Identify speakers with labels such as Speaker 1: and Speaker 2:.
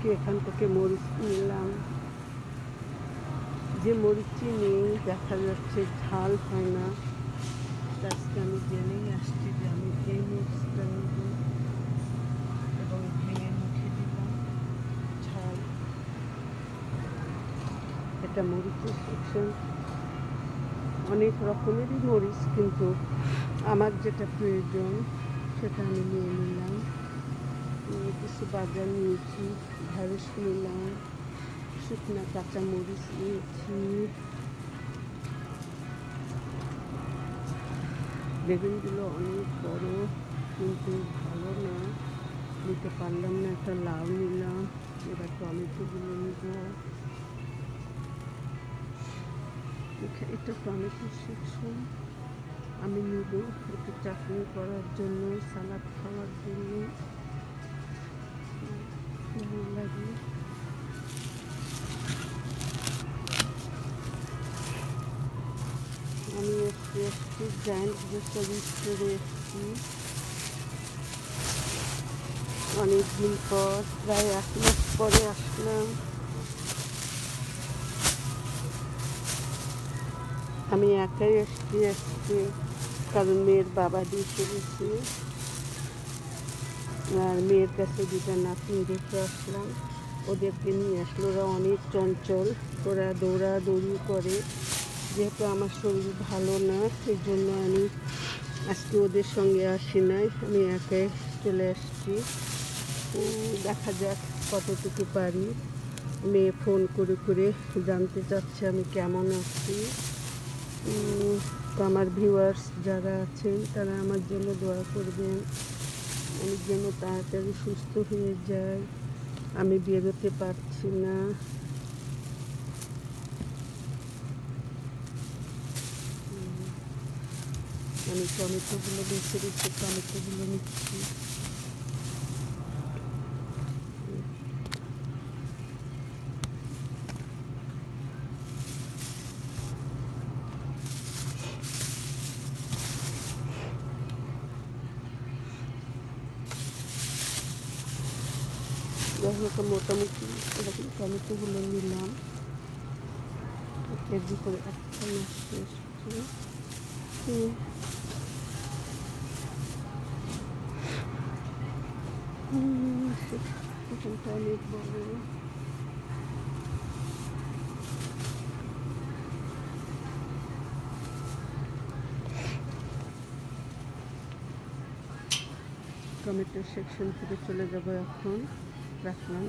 Speaker 1: আজকে এখান থেকে মরিচ নিলাম। যে মরিচটি নেই, দেখা যাচ্ছে ঝাল হয় না। আজকে আমি জেনেই আসছি যে আমি এই মরিচটা নেব এবং ভেঙে মুখে দিলাম ঝাল। এটা মরিচের সেকশন অনেক রকমেরই মরিচ, কিন্তু আমার যেটা প্রয়োজন সেটা আমি নিয়ে নিলাম। কিছু বাজার নিয়েছি। ঢেঁড়স নিলাম শুকনা কাঁচা মরিচ নিয়েছি বেগুনগুলো অনেক বড়, কিন্তু ভালো না। নিতে পারলাম না, একটা লাউ নিলাম। এবার টমেটোগুলো নিব। এটা টমেটো সেকশন আমি নিব একটু চাটনি করার জন্য, সালাদ খাওয়ার জন্য। আমি একটু একটু জায়েন্ট গ্রোসারি স্টোরে এসেছি অনেকদিন পর, প্রায় এক মাস পরে আসলাম। আমি একাই এসছি আজকে কারণ মেয়ের বাবা দিয়ে গেছে আর মেয়ের কাছে দুটা নাতনি রেখে আসলাম। ওদেরকে নিয়ে আসলো, ওরা অনেক চঞ্চল। ওরা দৌড়াদৌড়ি করে। যেহেতু আমার শরীর ভালো না, এই জন্য আমি আজকে ওদের সঙ্গে আসি নাই। আমি একাই চলে আসছি। দেখা যাক কতটুকু পারি। মেয়ে ফোন করে করে জানতে চাচ্ছে আমি কেমন আছি। তো আমার ভিউয়ার্স যারা আছেন, তারা আমার জন্য দোয়া করবেন। আমি যেন তাড়াতাড়ি সুস্থ হয়ে যাই। আমি বেরোতে পারছি না। আমি টমেটোগুলো বেছে রেখে টমেটোগুলো নিচ্ছি যাই হোক মোটামুটি এরকম টমেটোগুলো নিলাম কেজি করে একটা নষ্ট এসেছে এখানটা bowl. বড় টমেটোর সেকশন থেকে চলে যাব এখন রাখলাম।